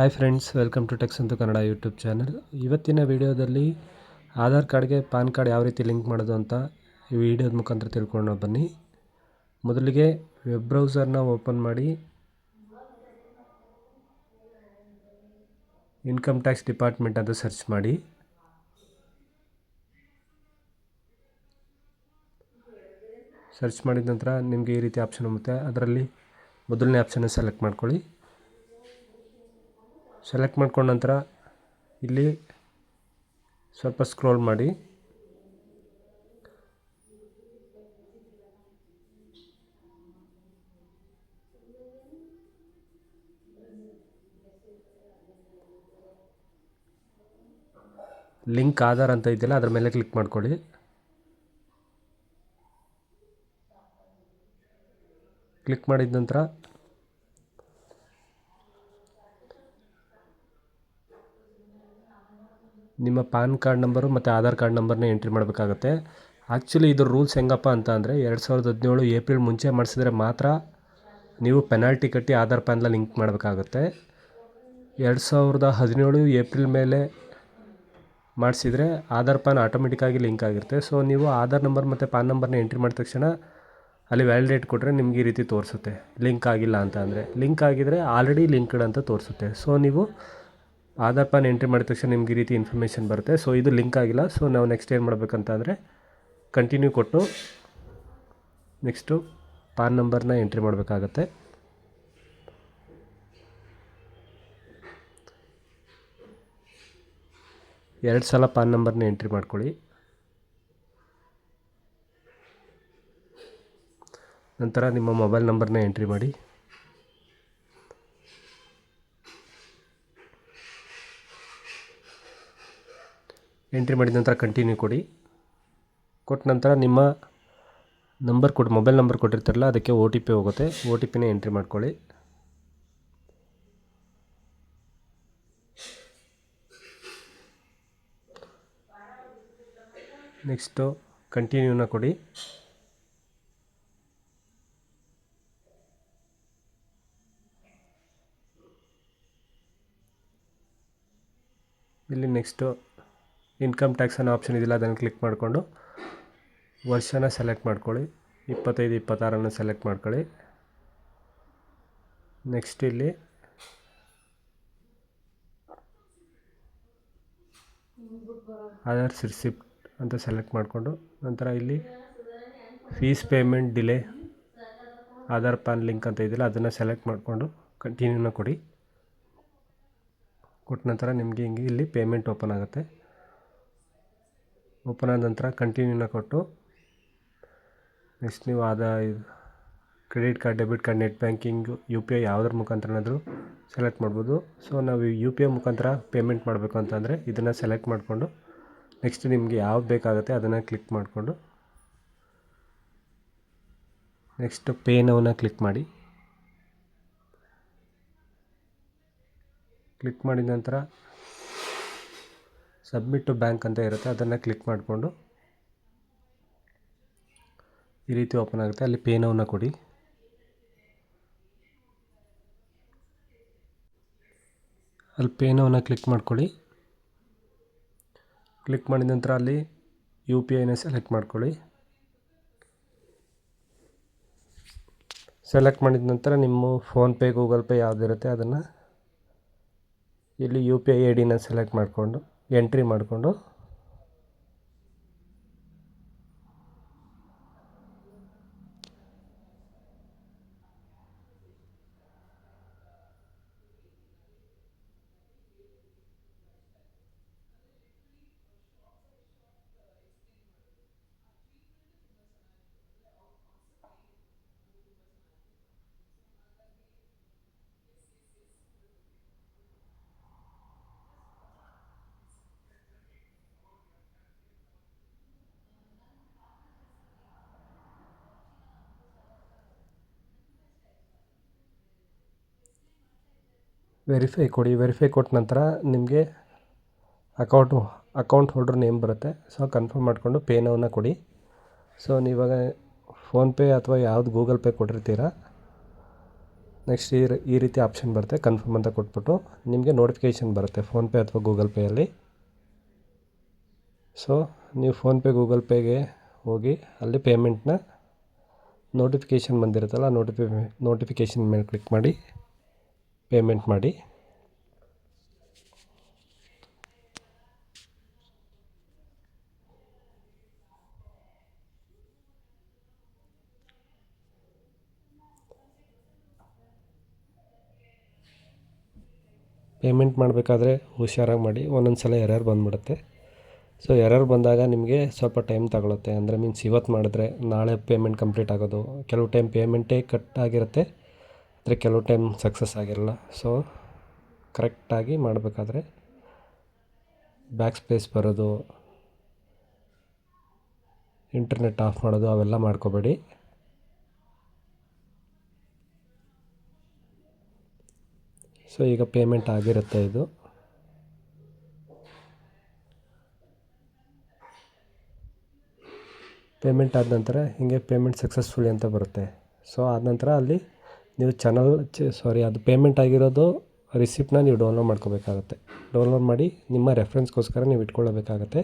Hi friends welcome to techs ಅಂತ Kannada YouTube channel ಇವತ್ತಿನ ವಿಡಿಯೋದಲ್ಲಿ ಆಧಾರ್ ಕಾರ್ಡ್ಗೆ ಪ್ಯಾನ್ ಕಾರ್ಡ್ ಯಾವ ರೀತಿ ಲಿಂಕ್ ಮಾಡೋದು ಅಂತ ಈ ವಿಡಿಯೋದ ಮುಖಾಂತರ ತಿಳ್ಕೊಂಡು ಬನ್ನಿ. ಮೊದಲಿಗೆ ವೆಬ್ ಬ್ರೌಸರ್ನ ಓಪನ್ ಮಾಡಿ. ಇನ್ಕಮ್ ಟ್ಯಾಕ್ಸ್ ಡಿಪಾರ್ಟ್ಮೆಂಟ್ ಅಂತ ಸರ್ಚ್ ಮಾಡಿ. ಸರ್ಚ್ ಮಾಡಿದ ನಂತರ ನಿಮಗೆ ಈ ರೀತಿ ಆಪ್ಷನ್ ಬರುತ್ತೆ. ಅದರಲ್ಲಿ ಮೊದಲನೇ ಆಪ್ಷನ್ನ ಸೆಲೆಕ್ಟ್ ಮಾಡ್ಕೊಳ್ಳಿ. ಸೆಲೆಕ್ಟ್ ಮಾಡ್ಕೊಂಡ ನಂತರ ಇಲ್ಲಿ ಸ್ವಲ್ಪ ಸ್ಕ್ರೋಲ್ ಮಾಡಿ. ಲಿಂಕ್ ಆಧಾರ್ ಅಂತ ಇದೆಯಲ್ಲ, ಅದ್ರ ಮೇಲೆ ಕ್ಲಿಕ್ ಮಾಡ್ಕೊಳ್ಳಿ. ಕ್ಲಿಕ್ ಮಾಡಿದ ನಂತರ ನಿಮ್ಮ ಪಾನ್ ಕಾರ್ಡ್ ನಂಬರು ಮತ್ತು ಆಧಾರ್ ಕಾರ್ಡ್ ನಂಬರ್ನ ಎಂಟ್ರಿ ಮಾಡಬೇಕಾಗತ್ತೆ. ಆ್ಯಕ್ಚುಲಿ ಇದು ರೂಲ್ಸ್ ಹೆಂಗಪ್ಪ ಅಂತ ಅಂದರೆ ಎರಡು ಸಾವಿರದ ಹದಿನೇಳು ಏಪ್ರಿಲ್ ಮುಂಚೆ ಮಾಡಿಸಿದ್ರೆ ಮಾತ್ರ ನೀವು ಪೆನಾಲ್ಟಿ ಕಟ್ಟಿ ಆಧಾರ್ ಪ್ಯಾನ್ನ ಲಿಂಕ್ ಮಾಡಬೇಕಾಗತ್ತೆ. ಎರಡು ಸಾವಿರದ ಹದಿನೇಳು ಏಪ್ರಿಲ್ ಮೇಲೆ ಮಾಡಿಸಿದರೆ ಆಧಾರ್ ಪ್ಯಾನ್ ಆಟೋಮೆಟಿಕ್ಕಾಗಿ ಲಿಂಕ್ ಆಗಿರುತ್ತೆ. ಸೊ ನೀವು ಆಧಾರ್ ನಂಬರ್ ಮತ್ತು ಪಾನ್ ನಂಬರ್ನ ಎಂಟ್ರಿ ಮಾಡಿದ ತಕ್ಷಣ ಅಲ್ಲಿ ವ್ಯಾಲಿಡೇಟ್ ಕೊಟ್ಟರೆ ನಿಮ್ಗೆ ಈ ರೀತಿ ತೋರಿಸುತ್ತೆ. ಲಿಂಕ್ ಆಗಿಲ್ಲ ಅಂತ ಅಂದರೆ. ಲಿಂಕ್ ಆಗಿದರೆ ಆಲ್ರೆಡಿ ಲಿಂಕ್ಡ್ ಅಂತ ತೋರಿಸುತ್ತೆ. ಸೊ ನೀವು ಆಧಾರ್ ಪಾನ್ ಎಂಟ್ರಿ ಮಾಡಿದ ತಕ್ಷಣ ನಿಮ್ಗೆ ಈ ರೀತಿ ಇನ್ಫಾರ್ಮೇಷನ್ ಬರುತ್ತೆ. ಸೊ ಇದು ಲಿಂಕ್ ಆಗಿಲ್ಲ. ಸೊ ನಾವು ನೆಕ್ಸ್ಟ್ ಏನು ಮಾಡಬೇಕಂತಂದರೆ ಕಂಟಿನ್ಯೂ ಕೊಟ್ಟು ನೆಕ್ಸ್ಟು ಪಾನ್ ನಂಬರ್ನ ಎಂಟ್ರಿ ಮಾಡಬೇಕಾಗತ್ತೆ. ಎರಡು ಸಲ ಪಾನ್ ನಂಬರ್ನ ಎಂಟ್ರಿ ಮಾಡ್ಕೊಳ್ಳಿ. ನಂತರ ನಿಮ್ಮ ಮೊಬೈಲ್ ನಂಬರ್ನ ಎಂಟ್ರಿ ಮಾಡಿ. ಎಂಟ್ರಿ ಮಾಡಿದ ನಂತರ ಕಂಟಿನ್ಯೂ ಕೊಡಿ. ಕೊಟ್ಟ ನಂತರ ನಿಮ್ಮ ನಂಬರ್ ಕೊಟ್ಟು ಮೊಬೈಲ್ ನಂಬರ್ ಕೊಟ್ಟಿರ್ತಾರಲ್ಲ, ಅದಕ್ಕೆ ಒ ಟಿ ಪಿ ಹೋಗುತ್ತೆ. ಒ ಟಿ ಪಿನೇ ಎಂಟ್ರಿ ಮಾಡ್ಕೊಳ್ಳಿ. ನೆಕ್ಸ್ಟು ಕಂಟಿನ್ಯೂನ ಕೊಡಿ. ಇಲ್ಲಿ ನೆಕ್ಸ್ಟು ಇನ್ಕಮ್ ಟ್ಯಾಕ್ಸ್ ಅನ್ನೋ ಆಪ್ಷನ್ ಇದೆಯಲ್ಲ ಅದನ್ನು ಕ್ಲಿಕ್ ಮಾಡಿಕೊಂಡು ವರ್ಷನ ಸೆಲೆಕ್ಟ್ ಮಾಡ್ಕೊಳ್ಳಿ. ಇಪ್ಪತ್ತೈದು, ಇಪ್ಪತ್ತಾರನ್ನು ಸೆಲೆಕ್ಟ್ ಮಾಡ್ಕೊಳ್ಳಿ. ನೆಕ್ಸ್ಟ್ ಇಲ್ಲಿ ಆಧಾರ್ಸ್ ರಿಸಿಪ್ಟ್ ಅಂತ ಸೆಲೆಕ್ಟ್ ಮಾಡಿಕೊಂಡು, ನಂತರ ಇಲ್ಲಿ fees payment delay Aadhaar PAN link ಅಂತ ಇದೆಯಲ್ಲ ಅದನ್ನು ಸೆಲೆಕ್ಟ್ ಮಾಡಿಕೊಂಡು ಕಂಟಿನ್ಯೂನ ಕೊಡಿ. ಕೊಟ್ಟ ನಂತರ ನಿಮಗೆ ಹಿಂಗೆ ಇಲ್ಲಿ ಪೇಮೆಂಟ್ ಓಪನ್ ಆಗುತ್ತೆ. ಓಪನ್ ಆದ ನಂತರ ಕಂಟಿನ್ಯೂನ ಕೊಟ್ಟು ನೆಕ್ಸ್ಟ್ ನೀವು ಆದ credit card debit card net banking U P I ಯಾವುದ್ರ ಮುಖಾಂತರನಾದರೂ ಸೆಲೆಕ್ಟ್ ಮಾಡ್ಬೋದು. ಸೊ ನಾವು ಯು ಪಿ ಐ ಮುಖಾಂತರ ಪೇಮೆಂಟ್ ಮಾಡಬೇಕು ಅಂತಂದರೆ ಇದನ್ನು ಸೆಲೆಕ್ಟ್ ಮಾಡಿಕೊಂಡು ನೆಕ್ಸ್ಟ್ ನಿಮಗೆ ಯಾವ್ದು ಬೇಕಾಗುತ್ತೆ ಅದನ್ನು ಕ್ಲಿಕ್ ಮಾಡಿಕೊಂಡು ನೆಕ್ಸ್ಟ್ ಪೇ ನೌನ ಕ್ಲಿಕ್ ಮಾಡಿ ಕ್ಲಿಕ್ ಮಾಡಿದ ನಂತರ ಸಬ್ಮಿಟ್ ಟು ಬ್ಯಾಂಕ್ ಅಂತ ಇರುತ್ತೆ, ಅದನ್ನು ಕ್ಲಿಕ್ ಮಾಡಿಕೊಂಡು. ಈ ರೀತಿ ಓಪನ್ ಆಗುತ್ತೆ, ಅಲ್ಲಿ ಪೇ ನೌನ ಕೊಡಿ. ಅಲ್ಲಿ ಪೇ ನೌನ ಕ್ಲಿಕ್ ಮಾಡ್ಕೊಳ್ಳಿ. ಕ್ಲಿಕ್ ಮಾಡಿದ ನಂತರ ಅಲ್ಲಿ ಯು ಪಿ ಐನ ಸೆಲೆಕ್ಟ್ ಮಾಡ್ಕೊಳ್ಳಿ. ಸೆಲೆಕ್ಟ್ ಮಾಡಿದ ನಂತರ ನಿಮ್ಮ ಫೋನ್ಪೇ ಗೂಗಲ್ ಪೇ ಯಾವುದಿರುತ್ತೆ, ಅದನ್ನು ಇಲ್ಲಿ ಯು ಪಿ ಐ ಐ ಡಿನ ಸೆಲೆಕ್ಟ್ ಮಾಡಿಕೊಂಡು. ಎಂಟ್ರಿ ಮಾಡಿಕೊಂಡು ವೆರಿಫೈ ಕೊಡಿ ವೆರಿಫೈ ಕೊಟ್ಟ ನಂತರ ನಿಮಗೆ ಅಕೌಂಟು ಅಕೌಂಟ್ ಹೋಲ್ಡ್ರ್ ನೇಮ್ ಬರುತ್ತೆ. ಸೊ ಕನ್ಫರ್ಮ್ ಮಾಡಿಕೊಂಡು ಪೇ ನೌನ ಕೊಡಿ. ಸೊ ನೀವಾಗ ಫೋನ್ಪೇ ಅಥವಾ ಯಾವುದು ಗೂಗಲ್ ಪೇ ಕೊಟ್ಟಿರ್ತೀರ ನೆಕ್ಸ್ಟ್ ಈ ಈ ರೀತಿ ಆಪ್ಷನ್ ಬರುತ್ತೆ ಕನ್ಫರ್ಮ್ ಅಂತ ಕೊಟ್ಬಿಟ್ಟು ನಿಮಗೆ ನೋಟಿಫಿಕೇಷನ್ ಬರುತ್ತೆ ಫೋನ್ಪೇ ಅಥವಾ ಗೂಗಲ್ ಪೇಯಲ್ಲಿ ಸೊ ನೀವು ಫೋನ್ಪೇ ಗೂಗಲ್ ಪೇಗೆ ಹೋಗಿ ಅಲ್ಲಿ ಪೇಮೆಂಟ್ನ ನೋಟಿಫಿಕೇಷನ್ ಬಂದಿರುತ್ತಲ್ಲ ನೋಟಿಫಿ ನೋಟಿಫಿಕೇಷನ್ ಮೇಲೆ ಕ್ಲಿಕ್ ಮಾಡಿ. ಪೇಮೆಂಟ್ ಮಾಡಿ. ಪೇಮೆಂಟ್ ಮಾಡಬೇಕಾದ್ರೆ ಹುಷಾರಾಗಿ ಮಾಡಿ ಒಂದೊಂದು ಸಲ ಎರರ್ ಬಂದುಬಿಡುತ್ತೆ. ಸೊ ಎರರ್ ಬಂದಾಗ ನಿಮಗೆ ಸ್ವಲ್ಪ ಟೈಮ್ ತಗೊಳುತ್ತೆ. ಅಂದರೆ ಮೀನ್ಸ್ ಇವತ್ತು ಮಾಡಿದ್ರೆ ನಾಳೆ ಪೇಮೆಂಟ್ ಕಂಪ್ಲೀಟ್ ಆಗೋದು. ಕೆಲವು ಟೈಮ್ ಪೇಮೆಂಟೇ ಕಟ್ ಆಗಿರುತ್ತೆ. ಆದರೆ ಕೆಲವು ಟೈಮ್ ಸಕ್ಸಸ್ ಆಗಿರಲ್ಲ. ಸೊ ಕರೆಕ್ಟಾಗಿ ಮಾಡಬೇಕಾದ್ರೆ ಬ್ಯಾಕ್ ಸ್ಪೇಸ್ ಬರೋದು ಇಂಟರ್ನೆಟ್ ಆಫ್ ಮಾಡೋದು, ಅವೆಲ್ಲ ಮಾಡ್ಕೋಬೇಡಿ. ಸೊ ಈಗ ಪೇಮೆಂಟ್ ಆಗಿರುತ್ತೆ ಇದು. ಪೇಮೆಂಟ್ ಆದ ನಂತರ ಹೀಗೆ ಪೇಮೆಂಟ್ ಸಕ್ಸಸ್ಫುಲಿ ಅಂತ ಬರುತ್ತೆ. ಸೊ ಆದ ನಂತರ ಅಲ್ಲಿ ನೀವು ಚಾನಲ್ ಸಾರಿ ಅದು ಪೇಮೆಂಟ್ ಆಗಿರೋದು ರಿಸಿಪ್ಟನ್ನ ನೀವು ಡೌನ್ಲೋಡ್ ಮಾಡ್ಕೋಬೇಕಾಗತ್ತೆ. ಡೌನ್ಲೋಡ್ ಮಾಡಿ ನಿಮ್ಮ ರೆಫ್ರೆನ್ಸ್ಗೋಸ್ಕರ ನೀವು ಇಟ್ಕೊಳ್ಳಬೇಕಾಗತ್ತೆ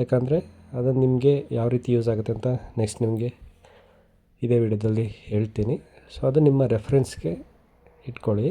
ಯಾಕಂದರೆ ಅದು ನಿಮಗೆ ಯಾವ ರೀತಿ ಯೂಸ್ ಆಗುತ್ತೆ ಅಂತ ನೆಕ್ಸ್ಟ್ ನಿಮಗೆ ಇದೇ ವಿಡಿಯೋದಲ್ಲಿ ಹೇಳ್ತೀನಿ. ಸೊ ಅದು ನಿಮ್ಮ ರೆಫ್ರೆನ್ಸ್ಗೆ ಇಟ್ಕೊಳ್ಳಿ.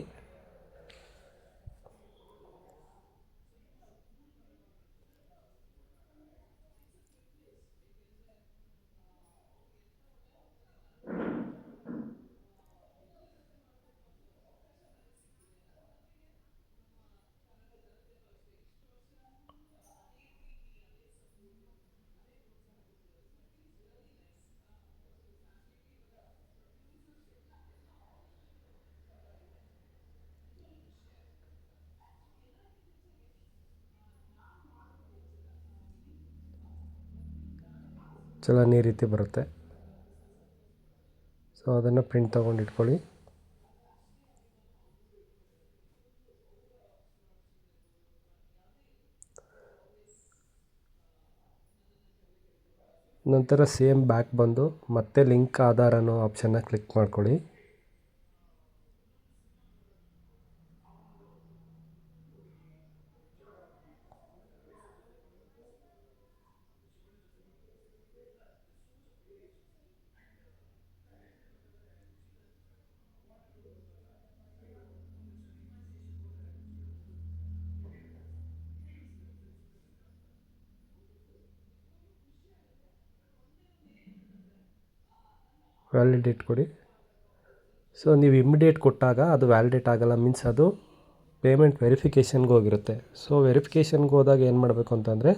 ಚಲನ್ ಈ ರೀತಿ ಬರುತ್ತೆ. ಸೊ ಅದನ್ನು ಪ್ರಿಂಟ್ ತೊಗೊಂಡು ಇಟ್ಕೊಳ್ಳಿ. ನಂತರ ಸೇಮ್ ಬ್ಯಾಕ್ ಬಂದು ಮತ್ತೆ ಲಿಂಕ್ ಆಧಾರ ಅನ್ನೋ ಆಪ್ಷನ್ನ ಕ್ಲಿಕ್ ಮಾಡ್ಕೊಳ್ಳಿ. ವ್ಯಾಲಿಡೇಟ್ ಕೊಡಿ. ಸೊ ನೀವು ಇಮಿಡಿಯೇಟ್ ಕೊಟ್ಟಾಗ ಅದು ವ್ಯಾಲಿಡೇಟ್ ಆಗಲ್ಲ ಮೀನ್ಸ್ ಅದು ಪೇಮೆಂಟ್ ವೆರಿಫಿಕೇಷನ್ಗೆ ಹೋಗಿರುತ್ತೆ. ಸೊ ವೆರಿಫಿಕೇಷನ್ಗೆ ಹೋದಾಗ ಏನು ಮಾಡಬೇಕು ಅಂತಂದರೆ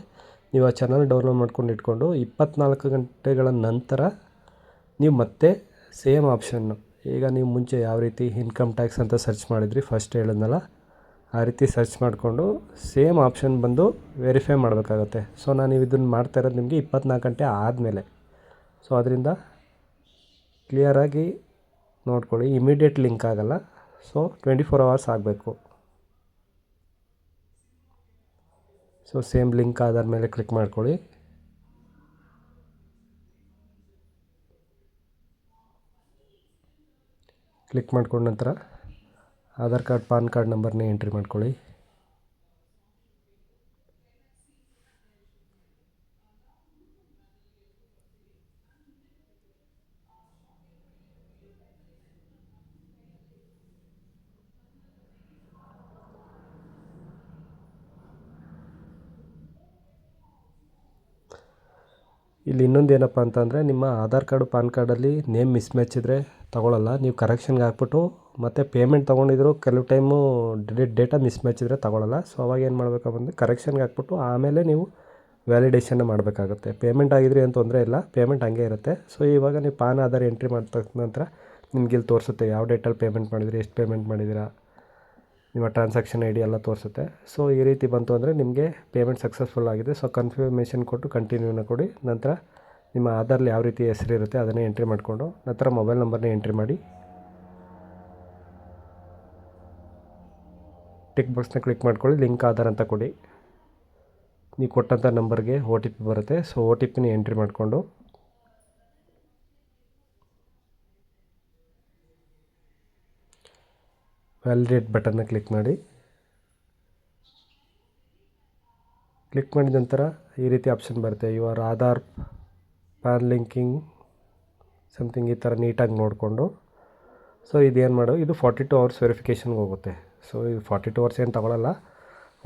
ನೀವು ಆ ಚಾನಲ್ ಡೌನ್ಲೋಡ್ ಮಾಡ್ಕೊಂಡು ಇಟ್ಕೊಂಡು ಇಪ್ಪತ್ನಾಲ್ಕು ಗಂಟೆಗಳ ನಂತರ ನೀವು ಮತ್ತೆ ಸೇಮ್ ಆಪ್ಷನ್ನು ಈಗ ನೀವು ಮುಂಚೆ ಯಾವ ರೀತಿ ಇನ್ಕಮ್ ಟ್ಯಾಕ್ಸ್ ಅಂತ ಸರ್ಚ್ ಮಾಡಿದ್ರಿ ಫಸ್ಟ್ ಹೇಳಿದ್ನಲ್ಲ, ಆ ರೀತಿ ಸರ್ಚ್ ಮಾಡಿಕೊಂಡು ಸೇಮ್ ಆಪ್ಷನ್ ಬಂದು ವೆರಿಫೈ ಮಾಡಬೇಕಾಗತ್ತೆ. ಸೊ ನಾನು ಇದನ್ನು ಮಾಡ್ತಾ ಇರೋದು ನಿಮಗೆ ಇಪ್ಪತ್ನಾಲ್ಕು ಗಂಟೆ ಆದಮೇಲೆ. ಸೊ ಅದರಿಂದ ಕ್ಲಿಯರಾಗಿ ನೋಡ್ಕೊಳ್ಳಿ ಇಮಿಡಿಯೇಟ್ ಲಿಂಕ್ ಆಗಲ್ಲ. ಸೊ ಟ್ವೆಂಟಿ ಫೋರ್ ಅವರ್ಸ್ ಆಗಬೇಕು. ಸೊ ಸೇಮ್ ಲಿಂಕ್ ಆದರ ಮೇಲೆ ಕ್ಲಿಕ್ ಮಾಡ್ಕೊಳ್ಳಿ. ಕ್ಲಿಕ್ ಮಾಡ್ಕೊಂಡ ನಂತರ, ಆಧಾರ್ ಕಾರ್ಡ್, ಪಾನ್ ಕಾರ್ಡ್ ನಂಬರ್ನೇ ಎಂಟ್ರಿ ಮಾಡ್ಕೊಳ್ಳಿ. ಇಲ್ಲಿ ಇನ್ನೊಂದು ಏನಪ್ಪ ಅಂತಂದರೆ, ನಿಮ್ಮ ಆಧಾರ್ ಕಾರ್ಡು, ಪಾನ್ ಕಾರ್ಡಲ್ಲಿ ನೇಮ್ ಮಿಸ್ ಮ್ಯಾಚ್ ಇದ್ದರೆ ತೊಗೊಳಲ್ಲ. ನೀವು ಕರೆಕ್ಷನ್ಗೆ ಹಾಕ್ಬಿಟ್ಟು ಮತ್ತು ಪೇಮೆಂಟ್ ತೊಗೊಂಡಿದ್ರು ಕೆಲವು ಟೈಮು ಡೇಟಾ ಮಿಸ್ ಮ್ಯಾಚ್ ಇದ್ದರೆ ತೊಗೊಳಲ್ಲ. ಸೊ ಅವಾಗ ಏನು ಮಾಡಬೇಕಪ್ಪ ಅಂದರೆ ಕರೆಕ್ಷನ್ಗೆ ಹಾಕ್ಬಿಟ್ಟು ಆಮೇಲೆ ನೀವು ವ್ಯಾಲಿಡೇಷನ್ನ ಮಾಡಬೇಕಾಗುತ್ತೆ. ಪೇಮೆಂಟ್ ಆಗಿದ್ರೆ ಏನು ತೊಂದರೆ ಇಲ್ಲ. ಪೇಮೆಂಟ್ ಹಂಗೆ ಇರುತ್ತೆ. ಸೊ ಇವಾಗ ನೀವು ಪಾನ್, ಆಧಾರ್ ಎಂಟ್ರಿ ಮಾಡಿದ ನಂತರ ನಿಮ್ಗೆ ಇಲ್ಲಿ ತೋರಿಸುತ್ತೆ, ಯಾವ ಡೇಟಲ್ಲಿ ಪೇಮೆಂಟ್ ಮಾಡಿದ್ರಿ, ಎಷ್ಟು ಪೇಮೆಂಟ್ ಮಾಡಿದ್ದೀರಾ. ನಿಮ್ಮ ಟ್ರಾನ್ಸಾಕ್ಷನ್ ಐ ಡಿ ಎಲ್ಲ ತೋರಿಸುತ್ತೆ. ಸೊ ಈ ರೀತಿ ಬಂತು ಅಂದರೆ ನಿಮಗೆ ಪೇಮೆಂಟ್ ಸಕ್ಸಸ್ಫುಲ್ ಆಗಿದೆ. ಸೊ ಕನ್ಫರ್ಮೇಷನ್ ಕೊಟ್ಟು ಕಂಟಿನ್ಯೂನ ಕೊಡಿ. ನಂತರ ನಿಮ್ಮ ಆಧಾರಲ್ಲಿ ಯಾವ ರೀತಿ ಹೆಸರು ಇರುತ್ತೆ ಅದನ್ನೇ ಎಂಟ್ರಿ ಮಾಡಿಕೊಂಡು, ನಂತರ ಮೊಬೈಲ್ ನಂಬರ್ನೇ ಎಂಟ್ರಿ ಮಾಡಿ. ಟಿಕ್ ಬಾಕ್ಸ್ನ ಕ್ಲಿಕ್ ಮಾಡ್ಕೊಳ್ಳಿ. ಲಿಂಕ್ ಆಧಾರ್ ಅಂತ ಕೊಡಿ. ನೀವು ಕೊಟ್ಟಂಥ ನಂಬರ್ಗೆ ಒ ಟಿ ಪಿ ಬರುತ್ತೆ. ಸೊ ಒ ಟಿ ಪಿನ ಎಂಟ್ರಿ ಮಾಡಿಕೊಂಡು ವ್ಯಾಲಿಡೇಟ್ ಬಟನ್ನ ಕ್ಲಿಕ್ ಮಾಡಿ. ಕ್ಲಿಕ್ ಮಾಡಿದ ನಂತರ ಈ ರೀತಿ ಆಪ್ಷನ್ ಬರುತ್ತೆ. Your Aadhaar PAN linking something ಈ ಥರ ನೀಟಾಗಿ ನೋಡಿಕೊಂಡು. ಸೊ ಇದೇನು ಮಾಡು, ಇದು ಫಾರ್ಟಿ ಟು ಅವರ್ಸ್ ವೆರಿಫಿಕೇಷನ್ಗೆ ಹೋಗುತ್ತೆ. ಸೊ ಇದು ಫಾರ್ಟಿ ಟು ಅವರ್ಸ್ ಏನು ತೊಗೊಳಲ್ಲ.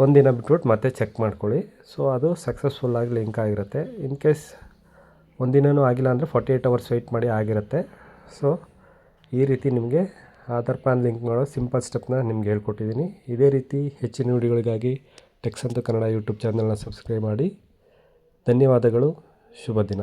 ಒಂದಿನ ಬಿಟ್ಬಿಟ್ಟು ಮತ್ತೆ ಚೆಕ್ ಮಾಡ್ಕೊಳ್ಳಿ. ಸೊ ಅದು ಸಕ್ಸಸ್ಫುಲ್ಲಾಗಿ ಲಿಂಕ್ ಆಗಿರುತ್ತೆ. ಇನ್ ಕೇಸ್ ಒಂದಿನೂ ಆಗಿಲ್ಲ ಅಂದರೆ ಫಾರ್ಟಿ ಏಯ್ಟ್ ಅವರ್ಸ್ ವೆಯ್ಟ್ ಮಾಡಿ ಆಗಿರುತ್ತೆ. ಸೊ ಈ ರೀತಿ ನಿಮಗೆ ಆಧಾರ್ ಪ್ಯಾನ್ ಲಿಂಕ್ ಮಾಡೋ ಸಿಂಪಲ್ ಸ್ಟೆಪ್ನ ನಿಮ್ಗೆ ಹೇಳ್ಕೊಟ್ಟಿದ್ದೀನಿ. ಇದೇ ರೀತಿ ಹೆಚ್ಚಿನ ವಿಡಿಯೋಗಳಿಗಾಗಿ ಟೆಕ್ಸ್ ಅಂತ ಕನ್ನಡ ಯೂಟ್ಯೂಬ್ ಚಾನಲ್ನ ಸಬ್ಸ್ಕ್ರೈಬ್ ಮಾಡಿ. ಧನ್ಯವಾದಗಳು. ಶುಭ ದಿನ.